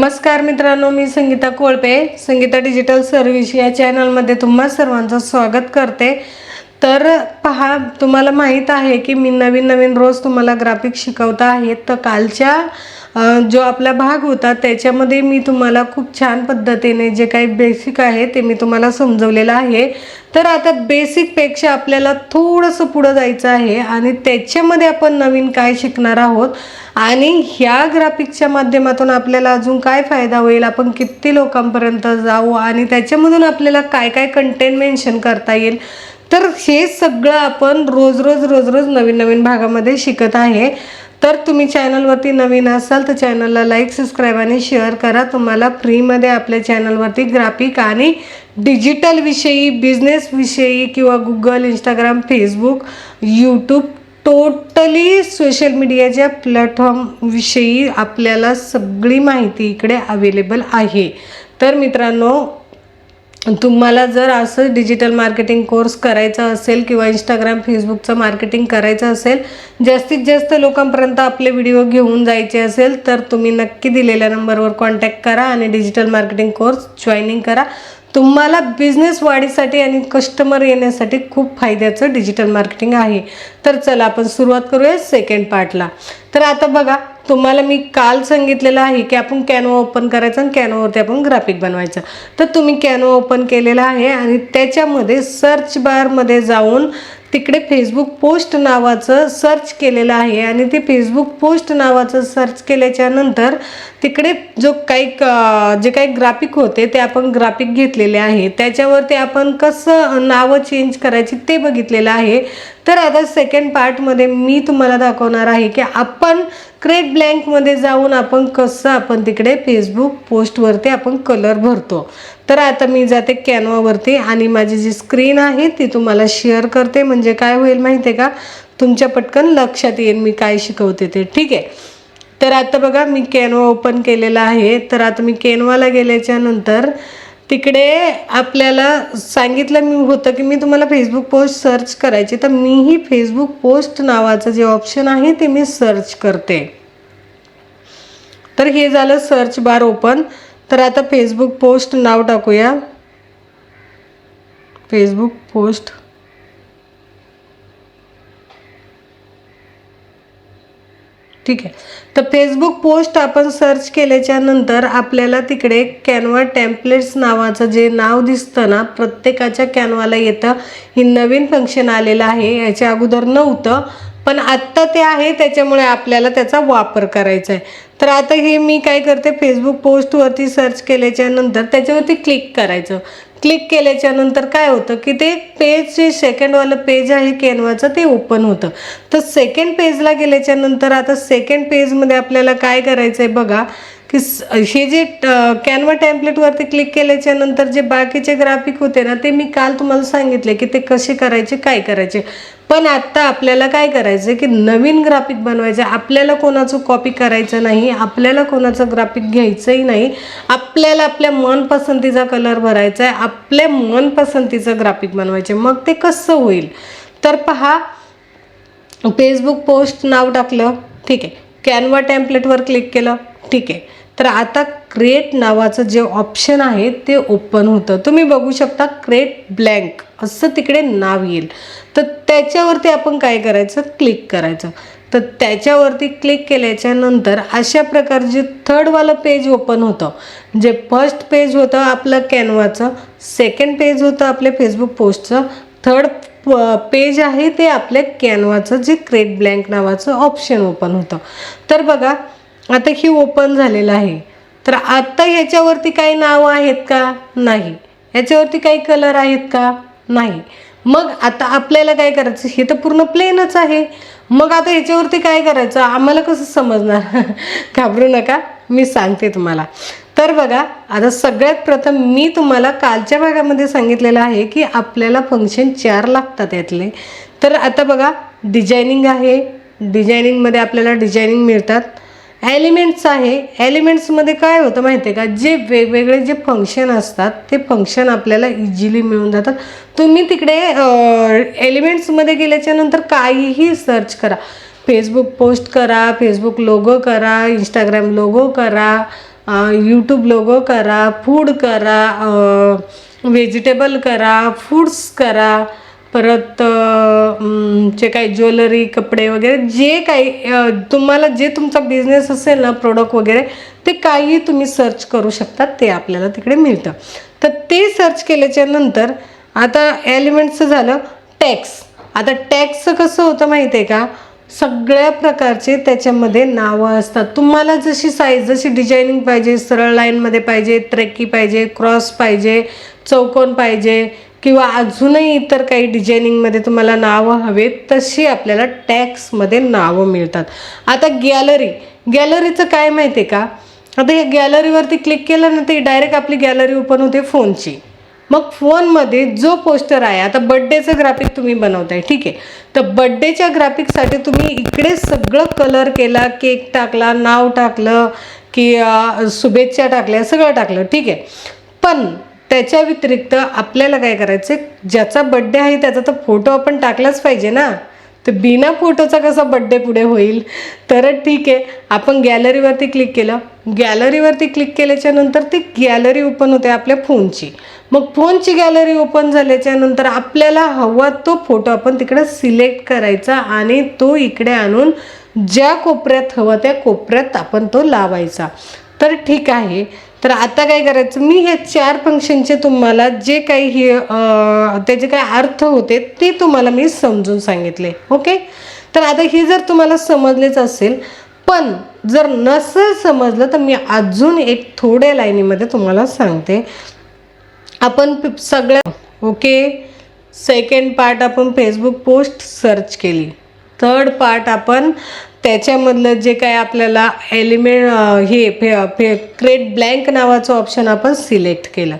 नमस्कार मित्रांनो मी संगीता कोळपे. संगीता डिजिटल सर्व्हिस या चॅनलमध्ये तुम्हा सर्वांचं स्वागत करते. तर पहा तुम्हाला माहीत आहे की मी नवीन नवीन रोज तुम्हाला ग्राफिक शिकवता आहे. तर कालच्या जो आपला भाग होता त्याच्यामध्ये मी तुम्हाला खूप छान पद्धतीने जे काही बेसिक आहे ते मी तुम्हाला समजवलेलं आहे. तर आता बेसिकपेक्षा आपल्याला थोडंसं पुढं जायचं आहे आणि त्याच्यामध्ये आपण नवीन काय शिकणार आहोत? आणि ह्या ग्राफिकच्या माध्यमातून आपल्याला अजून काय फायदा होईल? आपण किती लोकांपर्यंत जाऊ? आणि त्याच्यामधून आपल्याला काय काय कंटेंट मेन्शन करता येईल? तर हे सगळं आपण रोज रोज रोज रोज नवीन नवीन भागामध्ये शिकत आहे. तर तुम्ही चॅनलवरती नवीन असाल तर चॅनलला लाईक सबस्क्राईब आणि शेअर करा. तुम्हाला फ्रीमध्ये आपल्या चॅनलवरती ग्राफिक आणि डिजिटलविषयी बिझनेसविषयी किंवा Google Instagram Facebook YouTube totally social मीडियाच्या प्लॅटफॉर्मविषयी आपल्याला सगळी माहिती इकडे अवेलेबल आहे. तर मित्रांनो तुम्हाला जर असं डिजिटल मार्केटिंग कोर्स करायचा असेल किंवा इंस्टाग्राम फेसबुकचं मार्केटिंग करायचं असेल जास्तीत जास्त लोकांपर्यंत आपले व्हिडिओ घेऊन जायचे असेल तर तुम्ही नक्की दिलेल्या नंबरवर कॉन्टॅक्ट करा आणि डिजिटल मार्केटिंग कोर्स जॉईनिंग करा. तुम्हाला बिझनेस वाढीसाठी आणि कस्टमर येण्यासाठी खूप फायद्याचं डिजिटल मार्केटिंग आहे. तर चला आपण सुरुवात करूया सेकंड पार्टला तर आता बघा तुम्हाला मी काल सांगितलेलं आहे की आपण कॅनवा ओपन करायचं आणि कॅनवावरती आपण ग्राफिक बनवायचं. तर तुम्ही कॅनवा ओपन केलेला आहे आणि त्याच्यामध्ये सर्च बारमध्ये जाऊन तिकडे फेसबुक पोस्ट नावाचं सर्च केलेलं आहे आणि ते फेसबुक पोस्ट नावाचं सर्च केल्याच्यानंतर तिकडे जो काही जे काही ग्राफिक होते ते आपण ग्राफिक घेतलेले आहे. त्याच्यावरती आपण कसं नावं चेंज करायची ते बघितलेलं आहे. तर आता सेकंड पार्टमध्ये मी तुम्हाला दाखवणार आहे की आपण क्रेट ब्लँकमध्ये जाऊन आपण कसं आपण तिकडे फेसबुक पोस्टवरती आपण कलर भरतो. तर आता मी जाते कॅनवावरती आणि माझी जी स्क्रीन आहे ती तुम्हाला शेअर करते. म्हणजे काय होईल माहिती आहे का? तुमच्या पटकन लक्षात येईल मी काय शिकवते ते. ठीक आहे? तर आता बघा मी कॅनवा ओपन केलेला आहे. तर आता मी कॅनवाला गेल्याच्यानंतर तिकडे आपल्याला सांगितलं मी होतं की मी तुम्हाला फेसबुक पोस्ट सर्च करायची. तर मीही फेसबुक पोस्ट नावाचं जे ऑप्शन आहे ते मी सर्च करते. तर हे झालं सर्च बार ओपन तर आता फेसबुक पोस्ट नाव टाकूया. फेसबुक पोस्ट ठीक आहे. तर फेसबुक पोस्ट आपण सर्च केल्याच्यानंतर आपल्याला तिकडे कॅनवा टेम्पलेट्स नावाचं जे नाव दिसतं ना प्रत्येकाच्या कॅनवाला येतं. ही नवीन फंक्शन आलेलं आहे याच्या अगोदर नव्हतं. पण आत्ता ते आहे त्याच्यामुळे आपल्याला त्याचा वापर करायचा आहे. तर आता हे मी काय करते फेसबुक पोस्टवरती सर्च केल्याच्यानंतर त्याच्यावरती क्लिक करायचं. क्लिक केल्याच्यानंतर काय होतं की ते पेज जे सेकंडवालं पेज आहे कॅनवाचं ते ओपन होतं. तर सेकंड पेजला गेल्याच्यानंतर आता सेकंड पेजमध्ये आपल्याला काय करायचं आहे बघा. की हे जे कॅनवा टेम्पलेटवरती क्लिक केल्याच्यानंतर जे बाकीचे ग्राफिक होते ना ते मी काल तुम्हाला सांगितले की ते कसे करायचे काय करायचे. पण आत्ता आपल्याला काय करायचं आहे की नवीन ग्राफिक बनवायचं आहे आपल्याला कोणाचं कॉपी करायचं नाही आपल्याला कोणाचं ग्राफिक घ्यायचंही नाही. आपल्याला आपल्या मनपसंतीचा कलर भरायचा आहे आपल्या मनपसंतीचं ग्राफिक बनवायचे मग ते कसं होईल? तर पहा फेसबुक पोस्ट नाव टाकलं ठीक आहे. कॅनवा टेम्पलेटवर क्लिक केलं ठीक आहे. तर आता क्रिएट नावाचं जे ऑप्शन आहे ते ओपन होतं. तुम्ही बघू शकता क्रिएट ब्लँक असं तिकडे नाव येईल. तर त्याच्यावरती आपण काय करायचं? क्लिक करायचं. तर त्याच्यावरती क्लिक केल्याच्यानंतर अशा प्रकारचे थर्डवालं पेज ओपन होतं. जे फर्स्ट पेज होतं आपलं कॅनवाचं सेकंड पेज होतं आपल्या फेसबुक पोस्टचं थर्ड पेज आहे ते आपल्या कॅनवाचं जे क्रेट ब्लँक नावाचं ऑप्शन ओपन होतं. तर बघा आता ही ओपन झालेलं आहे. तर आत्ता ह्याच्यावरती काही नावं आहेत का? नाही. ह्याच्यावरती काही कलर आहेत का? नाही. मग आता आपल्याला काय करायचं? हे तर पूर्ण प्लेनच आहे. मग आता ह्याच्यावरती काय करायचं? आम्हाला कसं समजणार? घाबरू नका. मी सांगते तुम्हाला. तर बघा आता सगळ्यात प्रथम मी तुम्हाला कालच्या भागामध्ये सांगितलेलं आहे की आपल्याला फंक्शन चार लागतात यातले. तर आता बघा डिझायनिंग आहे. डिझायनिंगमध्ये आपल्याला डिझायनिंग मिळतात. एलिमेंट्स आहे. एलिमेंट्समध्ये काय होतं माहिती आहे का? जे वेगवेगळे जे फंक्शन असतात ते फंक्शन आपल्याला इझिली मिळून जातात. तुम्ही तिकडे एलिमेंट्समध्ये गेल्याच्यानंतर काहीही सर्च करा. फेसबुक पोस्ट करा फेसबुक लोगो करा इंस्टाग्राम लोगो करा यूट्यूब लोगो करा फूड करा व्हेजिटेबल करा फूड्स करा. परत जे काही ज्वेलरी कपडे वगैरे जे काही तुम्हाला जे तुमचा बिझनेस असेल ना प्रोडक्ट वगैरे ते काही तुम्ही सर्च करू शकता ते आपल्याला तिकडे मिळतं. तर ते सर्च केल्याच्यानंतर आता एलिमेंटचं झालं टॅक्स आता टॅक्सचं कसं होतं माहिती आहे का? सगळ्या प्रकारचे त्याच्यामध्ये नावं असतात. तुम्हाला जशी साईज जशी डिझायनिंग पाहिजे सरळ लाईनमध्ये पाहिजे ट्रेकी पाहिजे क्रॉस पाहिजे चौकोन पाहिजे किंवा अजूनही इतर काही डिझायनिंगमध्ये तुम्हाला नावं हवेत तशी आपल्याला टॅक्समध्ये नावं मिळतात. आता गॅलरी. गॅलरीचं काय माहिती आहे का? आता या गॅलरीवरती क्लिक केलं ना ते डायरेक्ट आपली गॅलरी ओपन होते फोनची. मग फोनमध्ये जो पोस्टर आहे आता बड्डेचं ग्राफिक तुम्ही बनवताय ठीक आहे. तर बड्डेच्या ग्राफिकसाठी तुम्ही इकडे सगळं कलर केला केक टाकला नाव टाकलं की शुभेच्छा टाकल्या सगळं टाकलं ठीक आहे. पण त्याच्या व्यतिरिक्त आपल्याला काय करायचं ज्याचा बड्डे आहे त्याचा तर फोटो आपण टाकलाच पाहिजे ना. तर बिना फोटोचा कसा बड्डे पुढे होईल? तर ठीक आहे. आपण गॅलरीवरती क्लिक केलं. गॅलरीवरती क्लिक केल्याच्यानंतर ती गॅलरी ओपन होते आपल्या फोनची मग फोनची गॅलरी ओपन झाल्याच्यानंतर आपल्याला हवा तो फोटो आपण तिकडे सिलेक्ट करायचा आणि तो इकडे आणून ज्या कोपऱ्यात हवा त्या कोपऱ्यात आपण तो लावायचा. तर ठीक आहे. तर आता काय करायचं? मी हे चार फंक्शनचे तुम्हाला जे काही हे त्याचे काय अर्थ होते ते तुम्हाला मी समजून सांगितले ओके तर आता हे जर तुम्हाला समजलेच असेल पण जर नसेल समजलं तर मी अजून एक थोड्या लाईनीमध्ये तुम्हाला सांगते. आपण सगळ्या ओके सेकंड पार्ट आपण फेसबुक पोस्ट सर्च केली. थर्ड पार्ट आपण त्याच्यामधलं जे काय आपल्याला एलिमेंट हे फे फे क्रेट ब्लँक नावाचं ऑप्शन आपण सिलेक्ट केलं.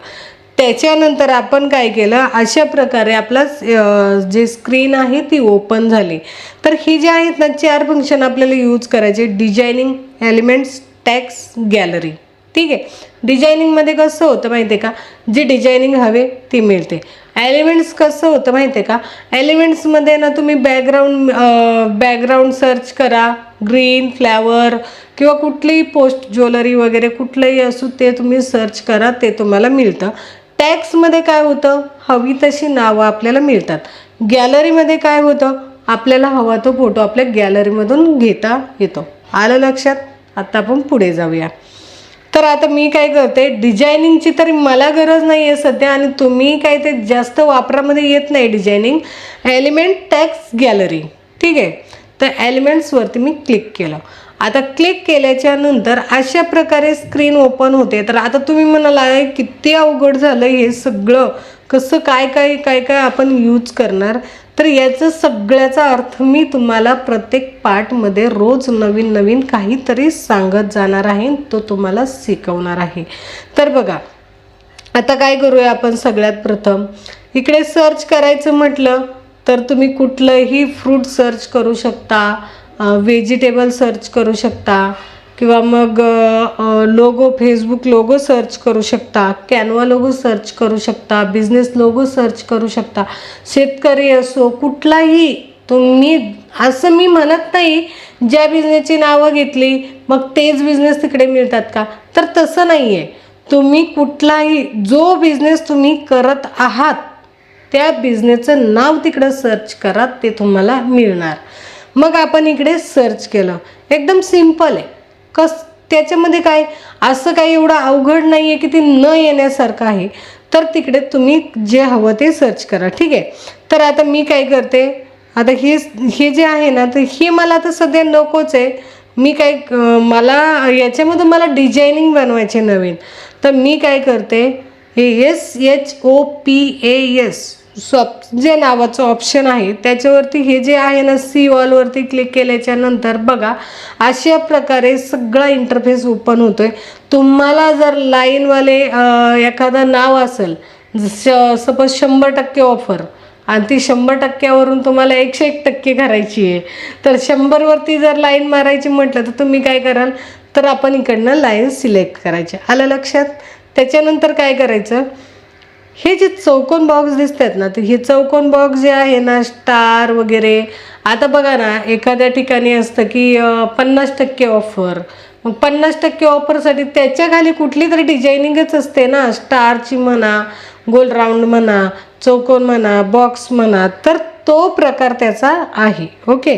त्याच्यानंतर आपण काय केलं? अशा प्रकारे आपला जे स्क्रीन आहे ती ओपन झाली. तर ही जे आहेत ना चार फंक्शन आपल्याला यूज करायचे. डिझायनिंग एलिमेंट्स टॅक्स गॅलरी ठीक आहे. डिझायनिंगमध्ये कसं होतं माहिती आहे का? जी डिझायनिंग हवे ती मिळते. एलिमेंट्स कसं होतं माहिती आहे का एलिमेंट्समध्ये ना तुम्ही बॅकग्राऊंड बॅकग्राऊंड सर्च करा. ग्रीन फ्लॅवर किंवा कुठलीही पोस्ट ज्वेलरी वगैरे कुठलंही असू ते तुम्ही सर्च करा ते तुम्हाला मिळतं. टॅक्समध्ये काय होतं? हवी तशी नावं आपल्याला मिळतात. गॅलरीमध्ये काय होतं? आपल्याला हवा तो फोटो आपल्या गॅलरीमधून घेता येतो. आलं लक्षात? आता आपण पुढे जाऊया. तर आता मी काय करते डिझायनिंगची तरी मला गरज नाही आहे सध्या आणि तुम्ही काय ते जास्त वापरामध्ये येत नाही डिझायनिंग एलिमेंट टॅक्स गॅलरी ठीक आहे? तर एलिमेंट्सवरती मी क्लिक केलं. आता क्लिक केल्याच्यानंतर अशा प्रकारे स्क्रीन ओपन होते. तर आता तुम्ही म्हणाला किती अवघड झालं हे सगळं. कसं काय काय काय काय आपण यूज करणार? तर याचं सगळ्याचा अर्थ मी तुम्हाला प्रत्येक पार्टमध्ये रोज नवीन नवीन काहीतरी सांगत जाणार आहे तो तुम्हाला शिकवणार आहे. तर बघा आता काय करूया आपण सगळ्यात प्रथम? इकडे सर्च करायचं म्हटलं तर तुम्ही कुठलंही फ्रूट सर्च करू शकता व्हेजिटेबल सर्च करू शकता किंवा मग लोगो फेसबुक लोगो सर्च करू शकता कॅनवा लोगो सर्च करू शकता बिझनेस लोगो सर्च करू शकता. शेतकरी असो कुठलाही तुम्ही असं मी म्हणत नाही ज्या बिझनेसची नावं घेतली मग तेच बिझनेस तिकडे मिळतात का? तर तसं नाही आहे तुम्ही कुठलाही जो बिझनेस तुम्ही करत आहात त्या बिझनेसचं नाव तिकडं सर्च करा ते तुम्हाला मिळणार. मग आपण इकडे सर्च केलं. एकदम सिंपल आहे. कस त्याच्यामध्ये काय? असं काही एवढं अवघड नाही आहे की ते न येण्यासारखं आहे. तर तिकडे तुम्ही जे हवं ते सर्च करा ठीक आहे? तर आता मी काय करते? आता हे हे जे आहे ना तर हे मला आता सध्या नकोच आहे. मी काय मला याच्यामध्ये मला डिझायनिंग बनवायचे नवीन. तर मी काय करते? हे S H O P A S shop जे नावाचं ऑप्शन आहे त्याच्यावरती हे जे आहे ना सी वॉलवरती क्लिक केल्याच्यानंतर बघा अशा प्रकारे सगळा इंटरफेस ओपन होतो आहे तुम्हाला जर लाईनवाले एखादं नाव असेल सपोज शंभर टक्के ऑफर आणि ती शंभर टक्क्यावरून तुम्हाला एकशे एक टक्के करायची आहे तर शंभरवरती जर लाईन मारायची म्हटलं तर तुम्ही काय कराल? तर आपण इकडनं लाईन सिलेक्ट करायची. आलं लक्षात? त्याच्यानंतर काय करायचं? हे जे चौकोन बॉक्स दिसत आहेत ना तर हे चौकोन बॉक्स जे आहे ना स्टार वगैरे आता बघा ना एखाद्या ठिकाणी असतं की पन्नास टक्के ऑफर मग पन्नास टक्के ऑफरसाठी त्याच्याखाली कुठली तरी डिझायनिंगच असते ना स्टारची म्हणा गोल राऊंड म्हणा चौकोन म्हणा बॉक्स म्हणा तर तो प्रकार त्याचा आहे ओके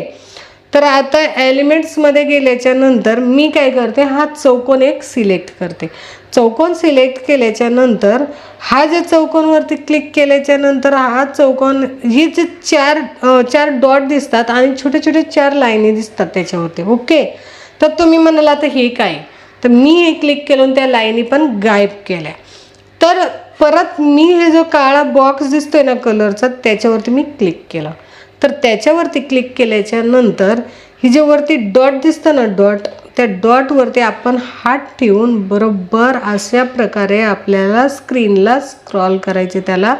तर आता एलिमेंट्समध्ये गेल्याच्यानंतर मी काय करते हा चौकोन एक सिलेक्ट करते. चौकोन सिलेक्ट केल्याच्यानंतर हा जे चौकोनवरती क्लिक केल्याच्यानंतर हा चौकोन ही जे चार चार डॉट दिसतात आणि छोटे छोटे चार लाईनी दिसतात त्याच्यावरती. ओके तर तुम्ही म्हणाला आता हे काय? तर मी हे क्लिक केलं त्या लाईनी पण गायब केल्या. तर परत मी हे जो काळा बॉक्स दिसतोय ना कलरचा त्याच्यावरती मी क्लिक केलं. तर त्याच्यावरती क्लिक केल्याच्यानंतर ही जे वरती डॉट दिसतं ना डॉट त्या डॉटवरती आपण हात ठेवून बरोबर अशा प्रकारे आपल्याला स्क्रीनला स्क्रॉल करायचे त्याला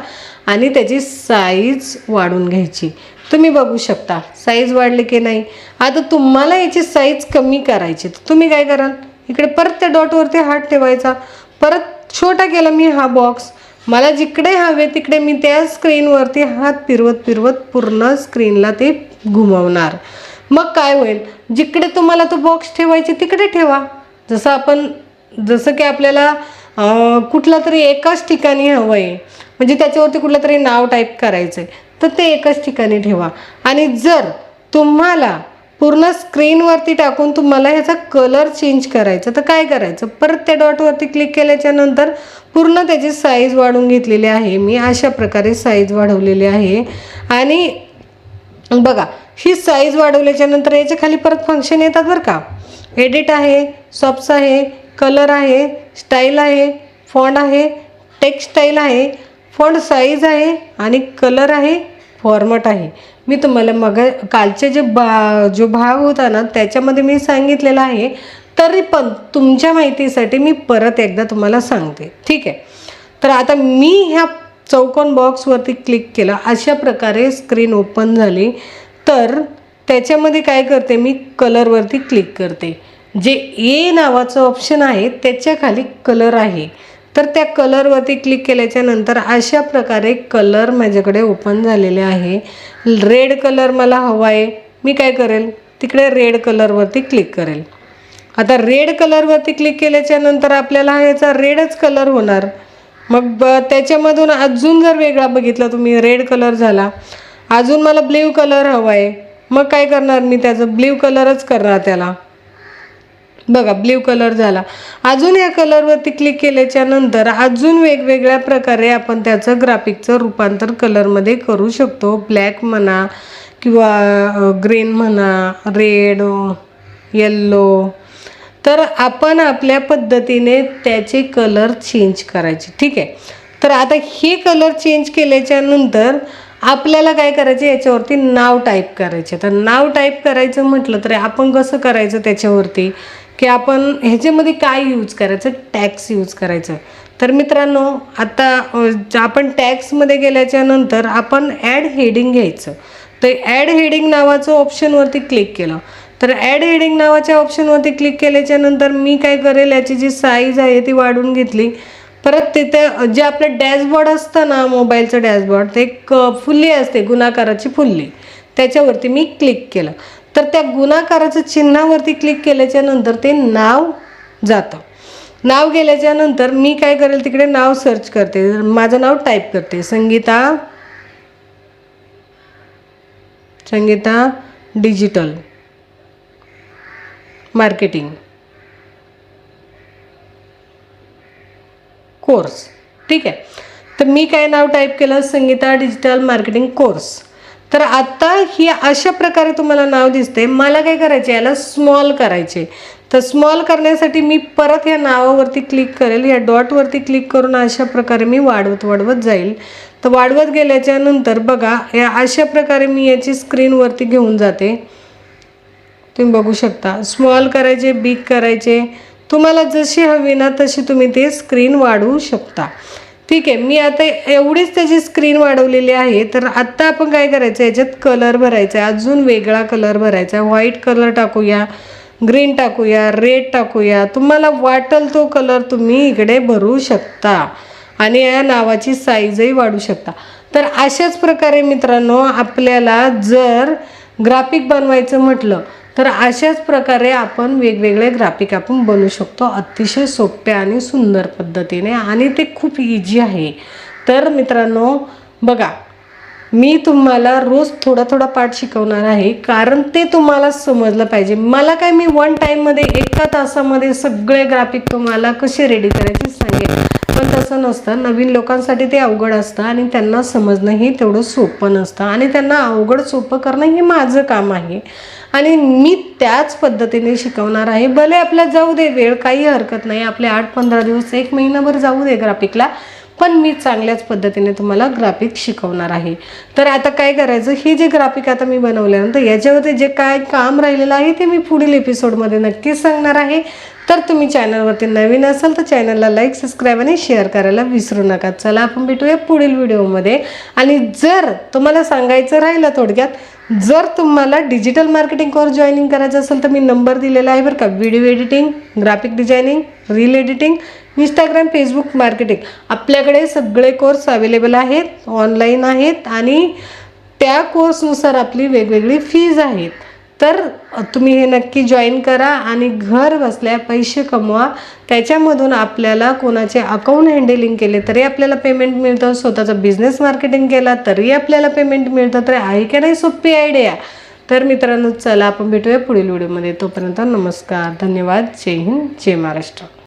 आणि त्याची साईज वाढून घ्यायची. तुम्ही बघू शकता साईज वाढली की नाही. आता तुम्हाला याची साईज कमी करायची तर तुम्ही काय कराल? इकडे परत त्या डॉटवरती हात ठेवायचा. परत छोटा केला मी हा बॉक्स मला जिकडे हवे तिकडे मी त्या स्क्रीनवरती हात फिरवत फिरवत पूर्ण स्क्रीनला ते घुमवणार. मग काय होईल? जिकडे तुम्हाला तो बॉक्स ठेवायचे तिकडे ठेवा. जसं आपण जसं की आपल्याला कुठला तरी एकाच ठिकाणी हवं आहे म्हणजे त्याच्यावरती कुठलं तरी नाव टाईप करायचं आहे तर ते एकाच ठिकाणी ठेवा. आणि जर तुम्हाला पूर्ण स्क्रीनवरती टाकून तुम्हाला ह्याचा कलर चेंज करायचा तर काय करायचं? परत त्या डॉटवरती क्लिक केल्याच्यानंतर पूर्ण त्याची साईज वाढवून घेतलेली आहे. मी अशा प्रकारे साईज वाढवलेली आहे. आणि बघा ही साईज वाढवल्याच्या नंतर याच्या खाली परत फंक्शन येतात बरं का. एडिट आहे सॉप्स आहे कलर आहे स्टाईल आहे फॉन्ट आहे टेक्स्टाईल आहे फॉन्ट साईज आहे आणि कलर आहे फॉर्मट आहे. मी तुम्हाला मग कालचे जे बा जो भाग होता ना त्याच्यामध्ये मी सांगितलेला आहे तरी पण तुमच्या माहितीसाठी मी परत एकदा तुम्हाला सांगते. ठीक आहे? तर आता मी ह्या चौकोन बॉक्सवरती क्लिक केलं अशा प्रकारे स्क्रीन ओपन झाली. तर त्याच्यामध्ये काय करते मी कलरवरती क्लिक करते. जे ए नावाचं ऑप्शन आहे त्याच्याखाली कलर आहे. तर त्या कलरवरती क्लिक केल्याच्यानंतर अशा प्रकारे कलर माझ्याकडे ओपन झालेले आहे. रेड कलर मला हवा आहे. मी काय करेल? तिकडे रेड कलरवरती क्लिक करेल. आता रेड कलरवरती क्लिक केल्याच्यानंतर आपल्याला ह्याचा रेडच कलर होणार. मग ब त्याच्यामधून अजून जर वेगळा बघितला तुम्ही रेड कलर झाला अजून मला ब्ल्यू कलर हवा आहे मग काय करणार मी त्याचं? ब्ल्यू कलरच करणार त्याला. बघा ब्ल्यू कलर झाला. अजून या कलरवरती क्लिक केल्याच्यानंतर अजून वेगवेगळ्या प्रकारे आपण त्याचं ग्राफिकचं रूपांतर कलरमध्ये करू शकतो. ब्लॅक म्हणा किंवा ग्रीन म्हणा रेड येल्लो. तर आपण आपल्या पद्धतीने त्याचे कलर चेंज करायचे. ठीक आहे? तर आता हे कलर चेंज केल्याच्यानंतर आपल्याला काय करायचं याच्यावरती नाव टाईप करायचे. तर नाव टाईप करायचं म्हटलं तर आपण कसं करायचं त्याच्यावरती? की आपण ह्याच्यामध्ये काय यूज करायचं? टॅक्स यूज करायचं. तर मित्रांनो आता आपण टॅक्समध्ये गेल्याच्यानंतर आपण ॲड हेडिंग घ्यायचं. तर ॲड हेडिंग नावाचं ऑप्शनवरती क्लिक केलं. तर ॲड हेडिंग नावाच्या ऑप्शनवरती क्लिक केल्याच्यानंतर मी काय करेल याची जी साईज आहे ती वाढवून घेतली. परत तिथे जे आपलं डॅशबोर्ड असतं ना मोबाईलचं डॅशबोर्ड ते एक फुल्ली असते गुणाकाराची फुल्ली. त्याच्यावरती मी क्लिक केलं. तर त्या गुणाकाराचं चिन्हावरती क्लिक केल्याच्यानंतर ते नाव जातं. नाव गेल्याच्यानंतर मी काय करेल तिकडे नाव सर्च करते. माझं नाव टाईप करते. Sangita Sangita digital marketing. Course. ठीक आहे? तर मी काय नाव टाईप केलं? संगीता डिजिटल मार्केटिंग कोर्स तर आत्ता ही अशा प्रकारे तुम्हाला नाव दिसते मला काय करायचे याला स्मॉल करायचे तर स्मॉल करण्यासाठी मी परत या नावावरती क्लिक करेल. या डॉटवरती क्लिक करून अशा प्रकारे मी वाढवत वाढवत जाईल. तर वाढवत गेल्याच्यानंतर बघा या अशा प्रकारे मी याची स्क्रीनवरती घेऊन जाते. तुम्ही बघू शकता. स्मॉल करायचे बिग करायचे. तुम्हाला जशी हवी ना तशी तुम्ही ते स्क्रीन वाढवू शकता. ठीक आहे मी आता एवढीच त्याची स्क्रीन वाढवलेली आहे तर आत्ता आपण काय करायचं याच्यात कलर भरायचा आहे. अजून वेगळा कलर भरायचा आहे. व्हाईट कलर टाकूया ग्रीन टाकूया रेड टाकूया. तुम्हाला वाटल तो कलर तुम्ही इकडे भरू शकता आणि या नावाची साईजही वाढू शकता. तर अशाच प्रकारे मित्रांनो आपल्याला जर ग्राफिक बनवायचं म्हटलं तर अशाच प्रकारे आपण वेगवेगळे ग्राफिक आपण बनवू शकतो. अतिशय सोप्या आणि सुंदर पद्धतीने आणि ते खूप इझी आहे. तर मित्रांनो बघा मी तुम्हाला रोज थोडा थोडा पाठ शिकवणार आहे. कारण ते तुम्हाला समजलं पाहिजे. मला काय मी वन टाईममध्ये एका तासामध्ये सगळे ग्राफिक तुम्हाला कसे रेडी करायचे सांगेल पण तसं नसतं. नवीन लोकांसाठी ते अवघड असतं आणि त्यांना समजणंही तेवढं सोपं नसतं. आणि त्यांना अवघड सोपं करणं हे माझं काम आहे. आणि मी त्याच पद्धतीने शिकवणार आहे. भले आपल्या जाऊ दे वेळ काही हरकत नाही. आपले आठ पंधरा दिवस एक महिनाभर जाऊ दे ग्राफिकला पण मी चांगल्याच पद्धतीने तुम्हाला ग्राफिक शिकवणार आहे. तर आता काय करायचं? हे जे ग्राफिक आता मी बनवल्यानंतर याच्यावरती जे काय काम राहिलेलं आहे ते मी पुढील एपिसोडमध्ये नक्कीच सांगणार आहे. तर तुम्ही चॅनलवरती नवीन असाल तर चॅनलला लाईक सबस्क्राईब आणि शेअर करायला विसरू नका. चला आपण भेटूया पुढील व्हिडिओमध्ये आणि जर तुम्हाला सांगायचं राहिलं थोडक्यात जर तुम्हाला डिजिटल मार्केटिंग कोर्स जॉईनिंग करायचं असेल तर मी नंबर दिलेला आहे बरं का. Video editing graphic designing reel editing Instagram Facebook marketing आपल्याकडे सगळे कोर्स अवेलेबल आहेत ऑनलाईन आहेत आणि त्या कोर्सनुसार आपली वेगवेगळी फीज आहेत. तर तुम्ही हे नक्की जॉईन करा आणि घर बसल्या पैसे कमवा. त्याच्यामधून आपल्याला कोणाचे अकाउंट हँडलिंग केले तरी आपल्याला पेमेंट मिळतं. स्वतःचा बिझनेस मार्केटिंग केला तरी आपल्याला पेमेंट मिळतं. तर आहे की नाही सोपी आयडिया तर मित्रांनो चला आपण भेटूया पुढील व्हिडिओमध्ये तोपर्यंत नमस्कार धन्यवाद. जय हिंद जय महाराष्ट्र.